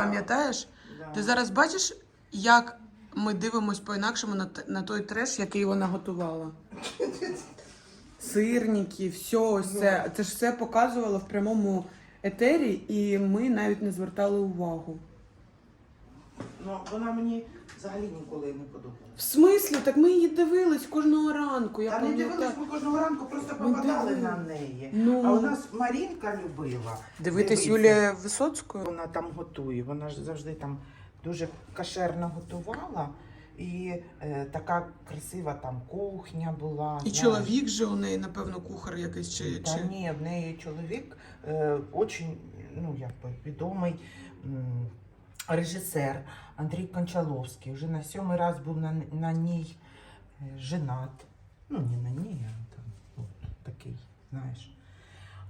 Пам'ятаєш? Да. Ти зараз бачиш, як ми дивимось по-інакшому на, т- на той треш, який вона готувала? Сирники, все ось це. Це ж все показувало в прямому етері, і ми навіть не звертали увагу. Ну, вона мені взагалі ніколи не подобалась. В смислі? Так ми її дивились кожного ранку. Я Та не пам'ятаю. дивились, ми кожного ранку просто Ми попадали дивились. на неї. Ну. А у нас Марінка любила. Дивитись. Юлія Висоцькою? Вона там готує. Вона ж завжди там дуже кошерно готувала. І е, така красива там кухня була. І знаєш. чоловік же у неї, напевно, кухар якийсь чи. Та чи... ні, в неї чоловік е, очень, ну, якби відомий м, режисер Андрій Кончаловський. Вже на сьомий раз був на, на ній е, женат. Ну, не на ній, а там ну, такий, знаєш.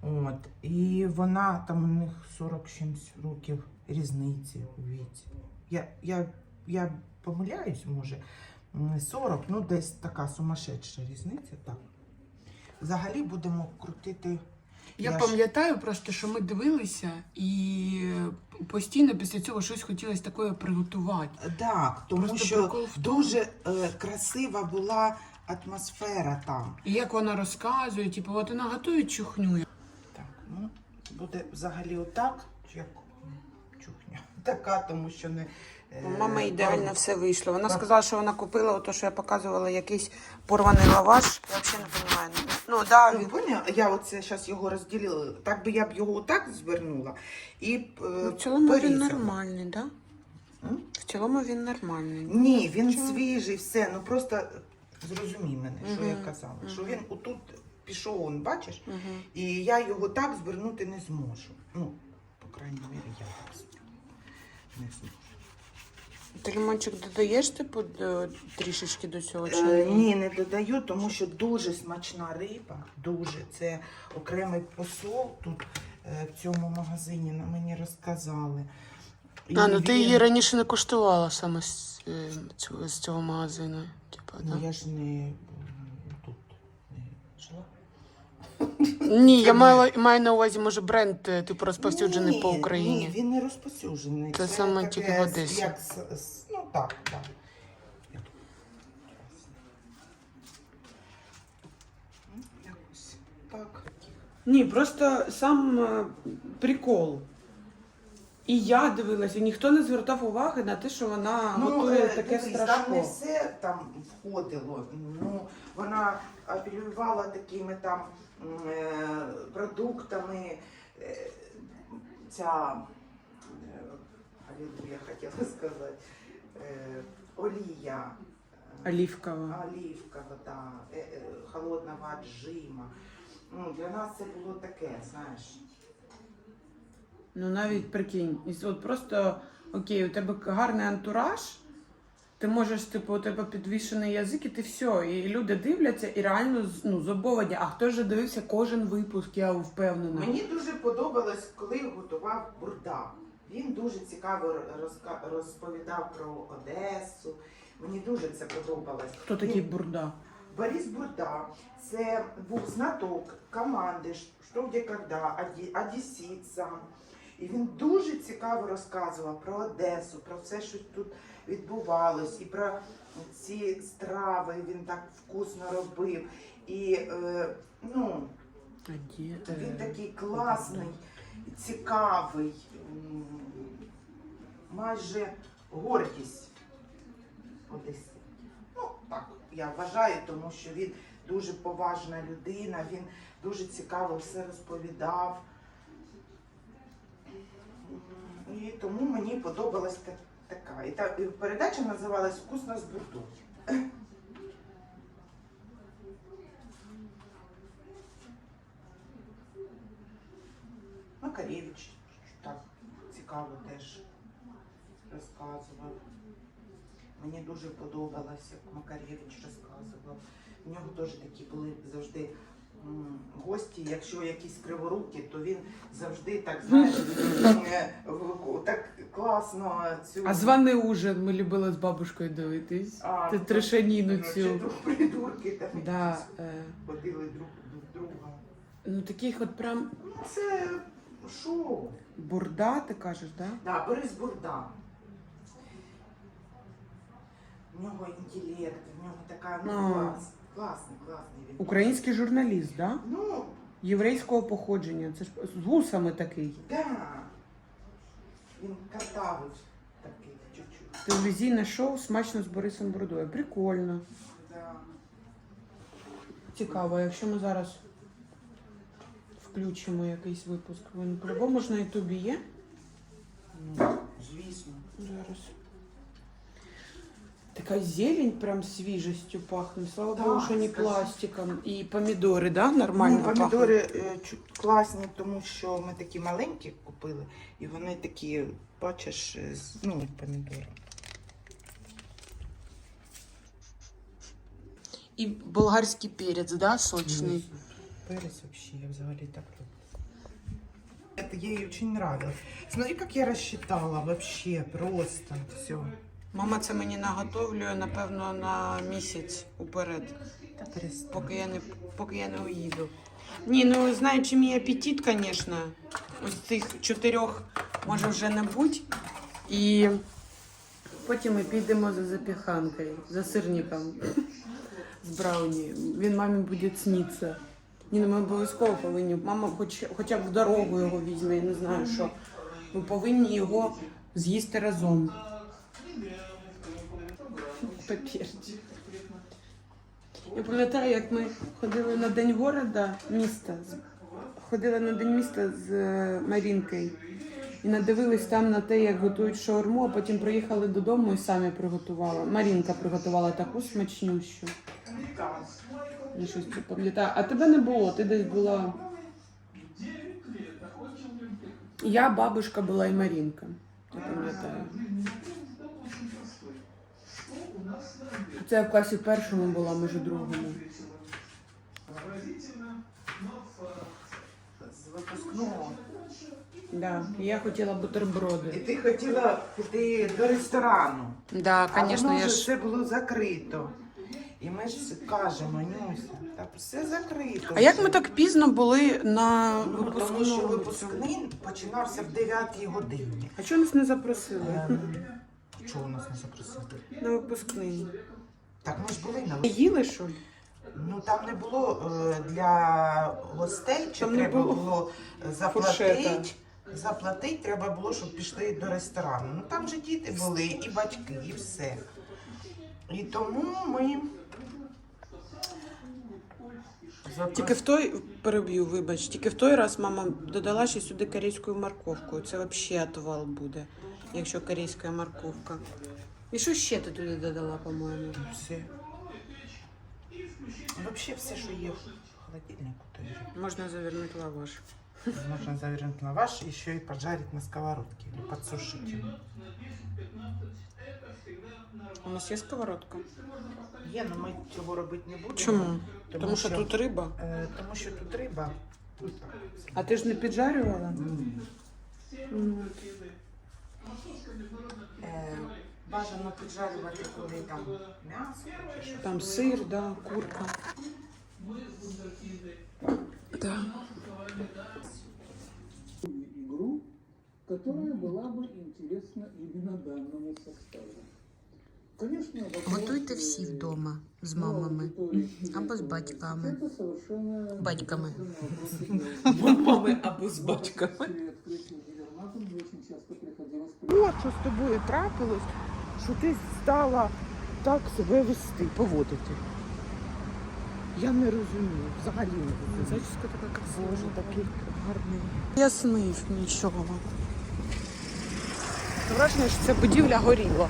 От. І вона там у них 40 чимсь років різниці у віці. Я, я, я помиляюсь, може, 40, ну десь така сумасшедша різниця, так. Взагалі будемо крутити. Я ж- пам'ятаю просто, що ми дивилися, і постійно після цього щось хотілося такое приготувати. Так, тому Просто що прикол в тому- дуже е, красива була атмосфера там. І як вона розказує, типу, от вона готує чухню. Так, ну, буде взагалі отак, як чухня. Така, тому що не. е, У мами ідеально все вийшло. Вона сказала, що вона купила ото, що я показувала, якийсь порваний лаваш. Я взагалі не розумію. Ну, да, Ну, він... поняла? Я оце зараз його розділила. Так би я б його отак звернула і е, ну, в цілому він нормальний, да? М? В цілому він нормальний. Ні, він Чому? свіжий, все. Ну просто зрозумій мене, що я Мгм, казала. Що він отут пішов, он, бачиш, Угу. і я його так звернути не зможу. Ну, по крайній мірі, я так зможу. Ти лимончик додаєш, типу, до- трішечки до цього чи Е, ні, не додаю, тому що дуже смачна риба. Дуже. Це окремий посол тут е, в цьому магазині на мені розказали. І А, ну ти він- її раніше не куштувала саме з, е, цього- з цього магазину. Типу, Ну да? я ж не м, тут не жила. Ні, я маю, маю на увазі, може, бренд е, типу розповсюджений Ні, по Україні. Ні, він не розповсюджений. Це саме таке тільки в с- Одесі. Як, с- с- ну так, так. Ну, Якось так. Ні, просто сам е, прикол. І я дивилася, і ніхто не звертав уваги на те, що вона готує е, таке дивись, Там не все там входило. Ну, вона апелювала такими там м, е, продуктами. е, Ця е, алілуя, хотіла сказати. е, Олія. е, Олівкова. Оливкова, да, е, е, холодного отжима. Ну, для нас це було таке, знаєш. Ну навіть прикинь, і от просто окей, у тебе гарний антураж, ти можеш, типу, у тебе підвішений язик, і ти все. І люди дивляться і реально з- ну. А хто ж дивився кожен випуск, я впевнена. Мені дуже подобалось, коли готував бурдак. Він дуже цікаво розповідав про Одесу. Мені дуже це подобалось. Хто такий Він- бурда? Борис Бурда це був знаток команди «Що, де, когда», оді- одесит сам. І він дуже цікаво розказував про Одесу, про все, що тут відбувалось, і про ці страви він так вкусно робив. І е, ну, він е, такий класний, цікавий, майже гордість Одеси. Ну, так, я вважаю, тому що він дуже поважна людина, він дуже цікаво все розповідав. І тому мені подобалась та- така. І та і передача називалась Вкусно з бурдою. Макаревич так цікаво теж розказував. Мені дуже подобалось, як Макаревич розказував. У нього теж такі були завжди гості. Якщо якісь криворукі, то він завжди так знаєш, е, так класно цю А званий ужин ми любили з бабушкою дивитись. А, Ти ну, трешаніну ну, цю. придурки там Да, якісь е, ходили друг до друга. ну таких от прям Ну, це шоу. Бурда, ти кажеш, да? Да, Борис Бурда. В нього інтелект, в нього така ну, А. клас. Класний, класний він. Український журналіст, да? Ну, Єврейського походження. Це ж з вусами такий. да. Він картавий такий чуть-чуть. Телевізійне шоу смачно з Борисом Бурдою. Прикольно. Да. Цікаво, якщо ми зараз включимо якийсь випуск, він по-любому ж на Ютубі є. Ну, звісно. Зараз. Така зелень прям свіжістю пахне. Слава Да, Богу, що не скажи. пластиком. І помідори, да? Нормально ну, помідори е, чу- класні, тому що ми такі маленькі купили, і вони такі, бачиш, е, з- ну, помідори. І болгарський перець, да, сочний. Перец вообще, я взагалі так люблю. Это ей очень нравилось. Смотри, как я рассчитала вообще, просто все. Мама це мені наготовлює, напевно, на місяць уперед, Та перестань. поки я не, поки я не уїду. Ні, ну знаючи мій апетит, звісно, ось цих чотирьох може вже не бути. І потім ми підемо за запіханкою, за сирником з брауні. Він мамі буде снитися. Ні, ну ми обов'язково повинні. Мама хоч, хоча б в дорогу його візьме, я не знаю що. Ми повинні його з'їсти разом. Папірчик. Я пам'ятаю, як ми ходили на День города міста. Ходили на День міста з е, Марінкою. І надивились там на те, як готують шаурму, а потім приїхали додому і самі приготували. Марінка приготувала таку смачнющу. Щось пам'ятаю. А тебе не було, ти десь була. Я, бабушка була і Марінка. Я пам'ятаю. Це я в класі першому була, може другому. З випускного. Да. і Я хотіла І бутерброди. ти хотіла піти до ресторану. Да, а звісно, воно я вже ж. все було закрито. І ми ж кажемо, Нюся, так все закрито. А як вже». ми так пізно були на Ну, тому що випускному? випускний починався в 9 годині. А чого нас не запросили? Ем, Чого нас не запросили? На випускний. Так, ми ж були на Ви їли що? ли? Ну там не було е, для гостей, чи Там не треба було було, фуршета. заплатити. Заплатити треба було, щоб пішли до ресторану. Ну там же діти були, і батьки, і все. І тому ми. Тільки в той переб'ю, вибач, тільки в той раз мама додала ще сюди корейську морковку. Це взагалі отвал буде, якщо корейська морковка. І що ще ти туди додала, по-моєму? Все. Взагалі все, що є в холодильнику, то є. Можна завернути лаваш. Можно завернуть на лаваш, еще и поджарить на сковородке или подсушить. У нас є сковородка. Є, але ми цього робити не будемо. Чому? Тому, що, тут риба. Е, тому що тут риба. Тут так. А ти ж не піджарювала? Ну, Е, бажано піджарювати, коли там м'ясо чи щось. Там сир, да, курка. Да. игру, которая была бы интересна именно данному составу. Конечно, вопрос, Готуйте всі э, вдома з ну, мамами аудитории або з или батьками. Это совершенно Батьками. Мами або з батьками. При открытии универмагов мне очень часто приходилось От що з тобою трапилось, що ти стала так себе вести, поводити. Я не розумію, взагалі не розумію. Зачіска така красива. Боже, такий гарний. Я снив нічого. Враження, що ця будівля горіла.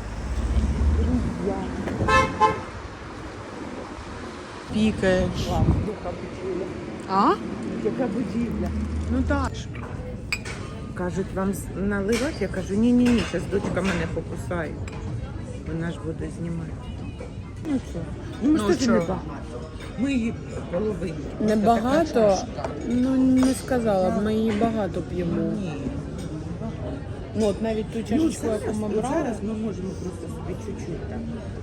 Пікаєш. Яка будівля. А? Яка будівля. Ну так. Кажуть, вам наливати? Я кажу, ні, ні, ні, зараз дочка мене покусає. Вона ж буде знімати. Ну що? Ну, ми Ну, скажи, що? небагато. Ми її половину. Небагато, ну не сказала б, ми її багато п'ємо. Ні. Ну от навіть ту Ну, чашечку, зараз, яку ми брали. зараз ми можемо просто собі чуть-чуть там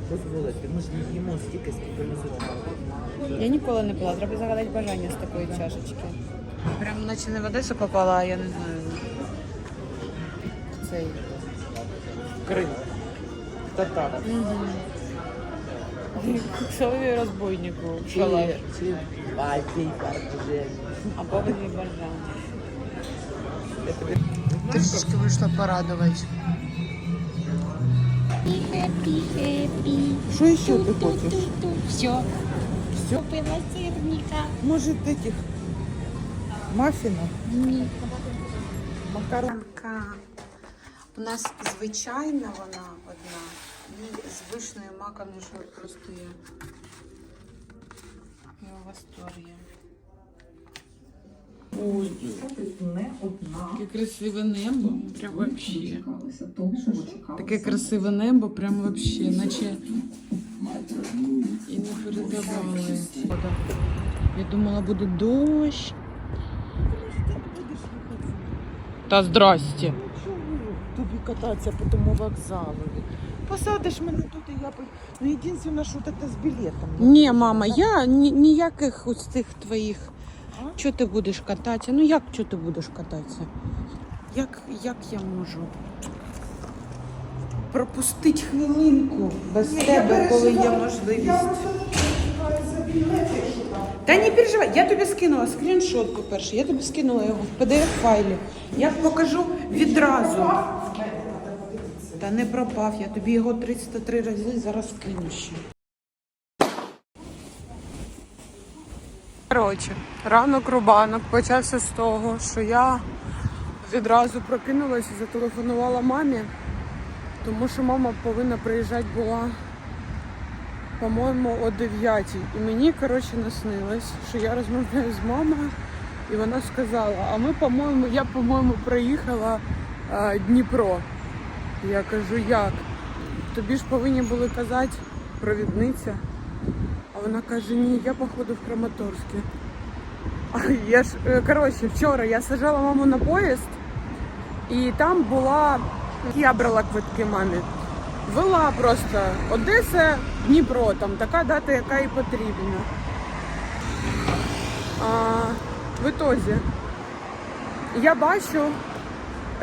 дозволити. Ми ж не їмо стільки, скільки ми зробимо. Я ніколи не пила, треба загадати бажання з такої чашечки. Прям наче не в Одесу попала, а я не знаю. цей Крим. Татар. Куксові розбойнику. Чи, чи Бальтій, Бальтій. Або Азербайджан. Трішечки вийшла порадувати. Що ще ти хочеш? Все. Все? Купила сирника. Може, таких мафінів? Ні. Макарон. Така. У нас звичайна вона одна. І з вишнею маком що просто є. Я у восторгі. Ой, Таке красиве небо. Прям вообще. Таке красиве небо, прям вообще, наче і не передавали. Я думала, буде дощ. Та здрасте. Тобі кататися по тому вокзалу. Посадиш мене тут, і я по... Ну, єдине, що це з білетом. Ні, мама, я ні, ніяких ось цих твоїх. Чого ти будеш кататися? Ну як чого ти будеш кататися? Як, як я можу? Пропустить хвилинку без тебе, коли є можливість. Та не переживай, я тобі скинула скріншот, по-перше, я тобі скинула його в PDF-файлі. Я покажу відразу. Та не пропав, я тобі його 303 рази зараз скину ще. Коротше, ранок рубанок почався з того, що я відразу прокинулася і зателефонувала мамі, тому що мама повинна приїжджати була, по-моєму, о 9 І мені, коротше, наснилось, що я розмовляю з мамою, і вона сказала, а ми, по-моєму, я, по-моєму, проїхала Дніпро. Я кажу, як? Тобі ж повинні були казати провідниця. А вона каже, ні, я походу в Краматорське. А я ж, е, коротше, вчора я сажала маму на поїзд, і там була, я брала квитки мамі. Вела просто Одеса, Дніпро, там така дата, яка і потрібна. А, в ітозі я бачу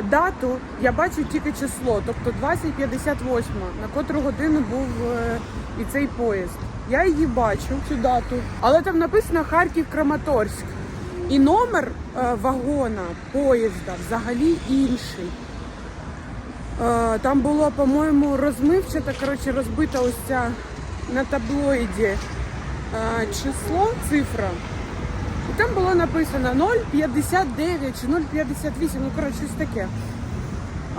дату, я бачу тільки число, тобто 2058, на котру годину був е, і цей поїзд. Я її бачу, цю дату, але там написано Харків Краматорськ. І номер е, вагона поїзда взагалі інший. Е, там було, по-моєму, розмивчата, коротше, розбита ось ця на таблоїді число, цифра. Там було написано 0,59 чи 0,58, ну коротше, щось таке.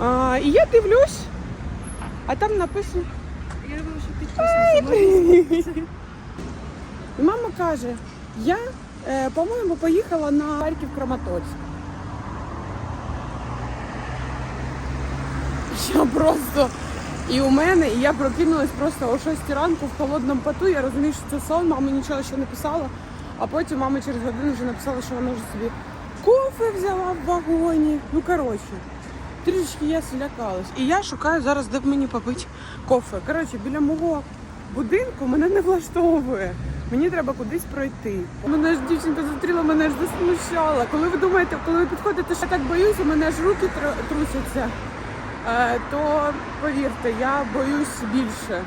А, і я дивлюсь, а там написано. Я думаю, що підписано. І мама каже, я, е, по-моєму, поїхала на Харків Краматорськ. Я просто. І у мене, і я прокинулась просто о 6 ранку в холодному поту. Я розумію, що це сон, мама нічого ще не писала. А потім мама через годину вже написала, що вона вже собі кофе взяла в вагоні. Ну коротше, трішечки я злякалась. І я шукаю зараз, де б мені попити кофе. Коротше, біля мого будинку мене не влаштовує. Мені треба кудись пройти. Мене ж дівчинка зустріла, мене ж засмущала. Коли ви думаєте, коли ви підходите, що я так боюся, мене ж руки тр- трусяться. Е, то повірте, я боюсь більше.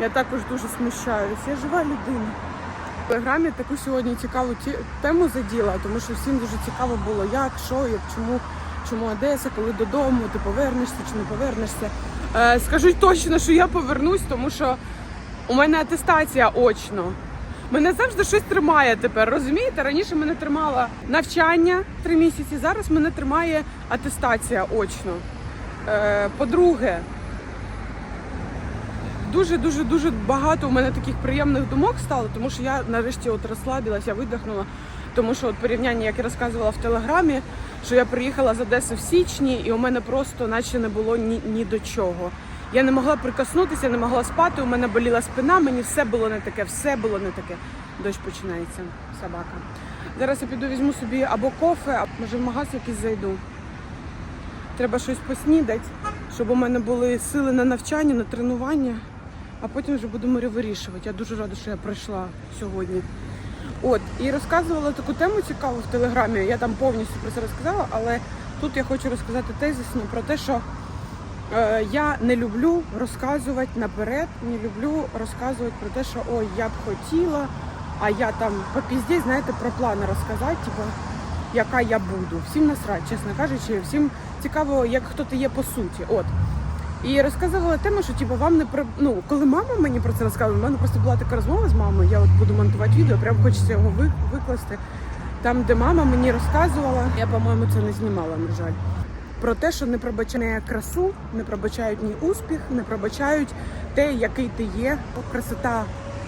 Я також дуже смущаюсь. Я жива людина. В телеграмі таку сьогодні цікаву тему заділа, тому що всім дуже цікаво було, як, що, як, чому, чому Одеса, коли додому, ти повернешся чи не повернешся. Е, скажу точно, що я повернусь, тому що у мене атестація очно. Мене завжди щось тримає тепер. Розумієте? Раніше мене тримало навчання три місяці, зараз мене тримає атестація очно. Е, по-друге, дуже дуже багато у мене таких приємних думок стало, тому що я нарешті от розслабилася, видихнула. Тому що от порівняння, як я розказувала в телеграмі, що я приїхала з Одеси в січні, і у мене просто наче не було ні, ні до чого. Я не могла прикоснутися, не могла спати. У мене боліла спина, мені все було не таке, все було не таке. Дощ починається, собака. Зараз я піду візьму собі або кофе, а може в магаз якийсь зайду. Треба щось поснідати, щоб у мене були сили на навчання, на тренування, а потім вже будемо вирішувати. Я дуже рада, що я прийшла сьогодні. От, і розказувала таку тему цікаву в телеграмі. Я там повністю про це розказала, але тут я хочу розказати тезисно про те, що Е, я не люблю розказувати наперед, не люблю розказувати про те, що ой, я б хотіла, а я там по пізді, знаєте, про плани розказати, типу, яка я буду. Всім насрать, чесно кажучи, всім цікаво, як хто ти є по суті. От. І розказувала тему, що типу, вам не про ну, коли мама мені про це розказувала, в мене просто була така розмова з мамою. Я от буду монтувати відео, прям хочеться його ви- викласти. Там, де мама мені розказувала, я, по-моєму, це не знімала, на жаль. Про те, що не пробачають красу, не пробачають ні успіх, не пробачають те, який ти є. Красота.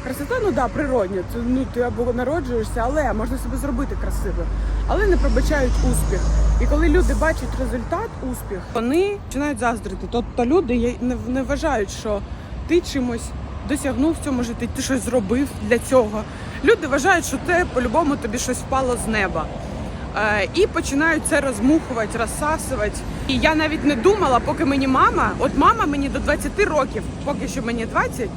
Красота, ну да, природня. Це ну ти або народжуєшся, але можна себе зробити красивим. Але не пробачають успіх. І коли люди бачать результат, успіх, вони починають заздрити. Тобто люди не, вважають, що ти чимось досягнув в цьому житті, ти щось зробив для цього. Люди вважають, що це по-любому тобі щось впало з неба. Е, і починають це розмухувати, розсасувати. І я навіть не думала, поки мені мама, от мама мені до 20 років, поки що мені 20,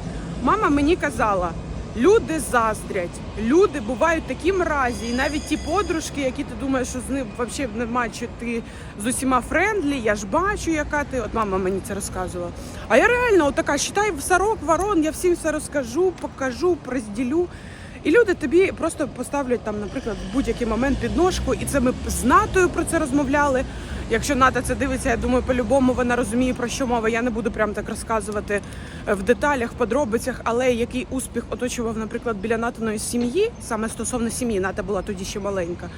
мама мені казала. Люди заздрять, люди бувають такі мразі, і навіть ті подружки, які ти думаєш, що з ним взагалі нема, чи ти з усіма френдлі, я ж бачу, яка ти. От мама мені це розказувала. А я реально отака, считай, сорок, ворон, я всім все розкажу, покажу, розділю. І люди тобі просто поставлять там, наприклад, в будь-який момент підножку, і це ми з Натою про це розмовляли. Якщо Ната це дивиться, я думаю, по-любому вона розуміє про що мова. Я не буду прям так розказувати е, в деталях, подробицях, але який успіх оточував, наприклад, біля Натаної сім'ї, саме стосовно сім'ї, Ната була тоді ще маленька.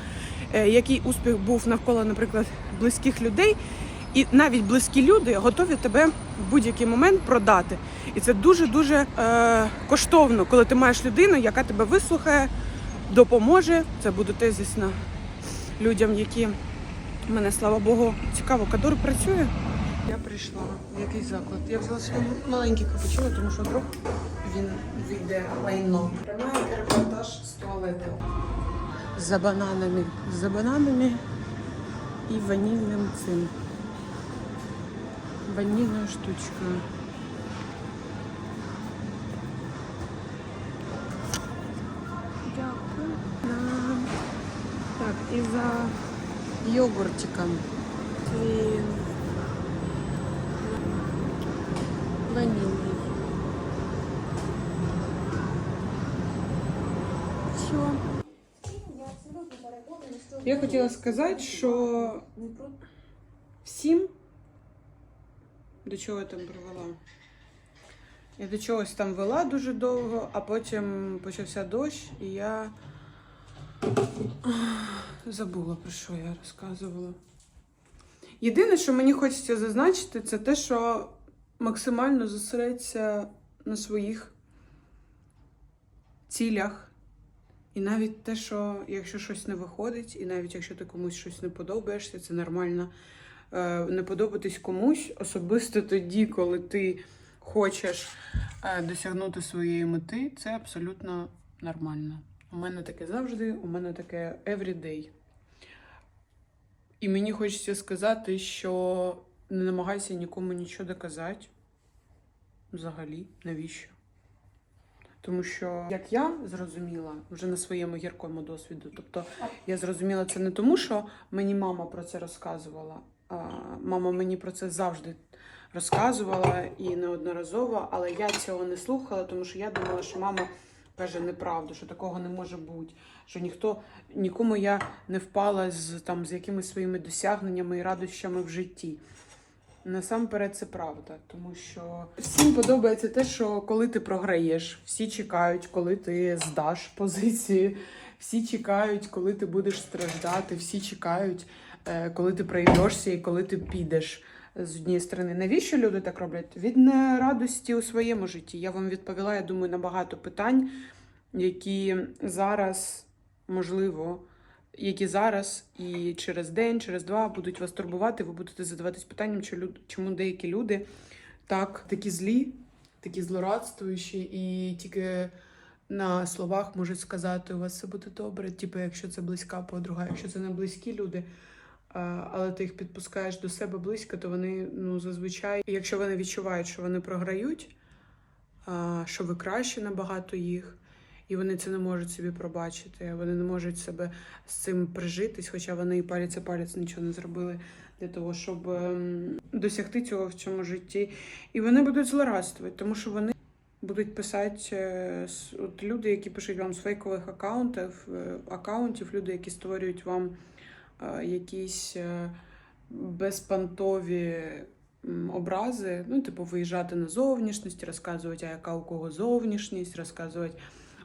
е, Який успіх був навколо, наприклад, близьких людей, і навіть близькі люди готові тебе в будь-який момент продати. І це дуже дуже е, коштовно, коли ти маєш людину, яка тебе вислухає, допоможе. Це буде тезісно людям, які мене, слава Богу, цікаво, кадор працює. Я прийшла в якийсь заклад. Я взяла собі маленький капучино, тому що вдруг він вийде лайно. Прямий репортаж з туалету. За бананами. За бананами і ванільним цим. Ванільною штучкою. Дякую. Так, і за йогуртиком. Він ванильний. Все. Я хотіла сказати, що всім до чого я там привела. Я до чогось там вела дуже довго, а потім почався дощ, і я ах, Забула про що я розказувала. Єдине, що мені хочеться зазначити, це те, що максимально зосередься на своїх цілях. І навіть те, що якщо щось не виходить, і навіть якщо ти комусь щось не подобаєшся, це нормально. Е, Не подобатись комусь, особисто тоді, коли ти хочеш е, досягнути своєї мети, це абсолютно нормально. У мене таке завжди, у мене таке everyday. І мені хочеться сказати, що не намагайся нікому нічого доказати. Взагалі, навіщо? Тому що, як я зрозуміла вже на своєму гіркому досвіду, тобто я зрозуміла це не тому, що мені мама про це розказувала. А мама мені про це завжди розказувала і неодноразово, але я цього не слухала, тому що я думала, що мама каже неправду, що такого не може бути, що ніхто нікому я не впала з там з якимись своїми досягненнями і радощами в житті. Насамперед це правда, тому що всім подобається те, що коли ти програєш, всі чекають, коли ти здаш позиції, всі чекають, коли ти будеш страждати, всі чекають, е, коли ти пройдешся і коли ти підеш з однієї сторони. Навіщо люди так роблять? Від нерадості у своєму житті. Я вам відповіла, я думаю, на багато питань, які зараз можливо які зараз і через день, через два будуть вас турбувати. Ви будете задаватись питанням, чому деякі люди так такі злі, такі злорадствуючі, і тільки на словах можуть сказати, у вас все буде добре. Типу, якщо це близька подруга, якщо це не близькі люди. Але ти їх підпускаєш до себе близько, то вони ну зазвичай, якщо вони відчувають, що вони програють, що ви краще набагато їх, і вони це не можуть собі пробачити. Вони не можуть себе з цим прижитись, хоча вони і палець палець нічого не зробили для того, щоб ем, досягти цього в цьому житті. І вони будуть злорадствувати, тому що вони будуть писати е, от люди, які пишуть вам з фейкових акаунтів, е, акаунтів, люди, які створюють вам якісь е, безпантові образи, ну, типу, виїжджати на зовнішність, розказувати, а яка у кого зовнішність, розказувати,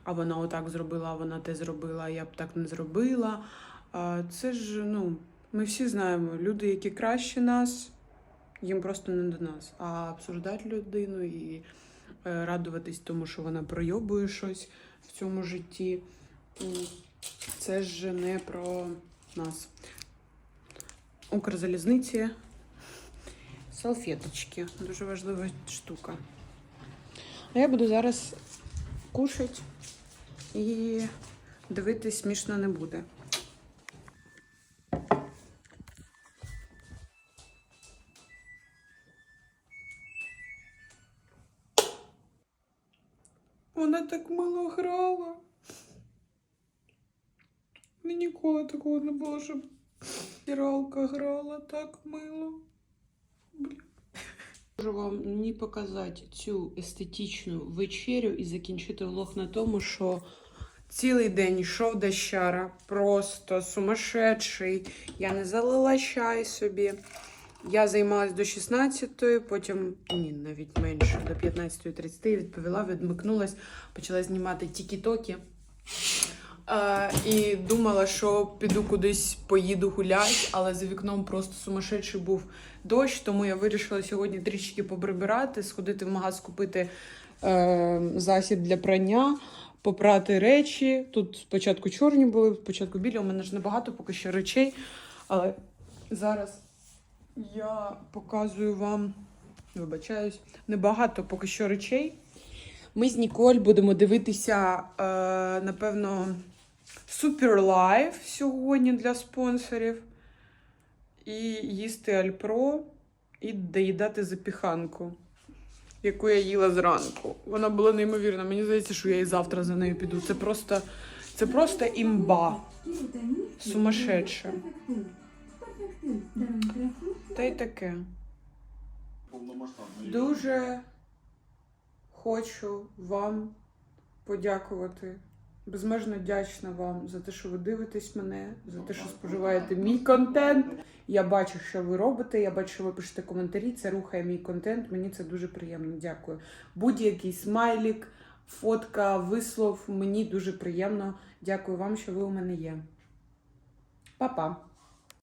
а вона отак зробила, а вона те зробила, а я б так не зробила. Це ж, ну, ми всі знаємо, люди, які краще нас, їм просто не до нас. А обсуждати людину і е, радуватись тому, що вона пройобує щось в цьому житті, це ж не про нас. Укрзалізниці. Салфеточки. Дуже важлива штука. А я буду зараз кушати і дивитись смішно не буде. Такого не було, щоб стиралка грала так мило. Можу вам не показати цю естетичну вечерю і закінчити влог на тому, що цілий день йшов дощара, просто сумасшедший. Я не залила чай собі. Я займалась до 16-ї, потім ні, навіть менше, до 15.30 відповіла, відмикнулась, почала знімати тікі-токі. Е, і думала, що піду кудись поїду гуляти, але за вікном просто сумасшедший був дощ, тому я вирішила сьогодні трішки поприбирати, сходити в магаз, купити е, засіб для прання, попрати речі. Тут спочатку чорні були, спочатку білі. У мене ж небагато поки що речей, але зараз я показую вам, вибачаюсь, небагато поки що речей. Ми з Ніколь будемо дивитися, е, напевно, Супер Лайв сьогодні для спонсорів. І їсти Альпро і доїдати запіханку, яку я їла зранку. Вона була неймовірна. Мені здається, що я і завтра за нею піду. Це просто, це просто імба. Сумасшедше. Та й таке. Дуже хочу вам подякувати. Безмежно вдячна вам за те, що ви дивитесь мене, за те, що споживаєте мій контент. Я бачу, що ви робите. Я бачу, що ви пишете коментарі. Це рухає мій контент. Мені це дуже приємно. Дякую. Будь-який смайлік, фотка, вислов. Мені дуже приємно. Дякую вам, що ви у мене є. Па-па!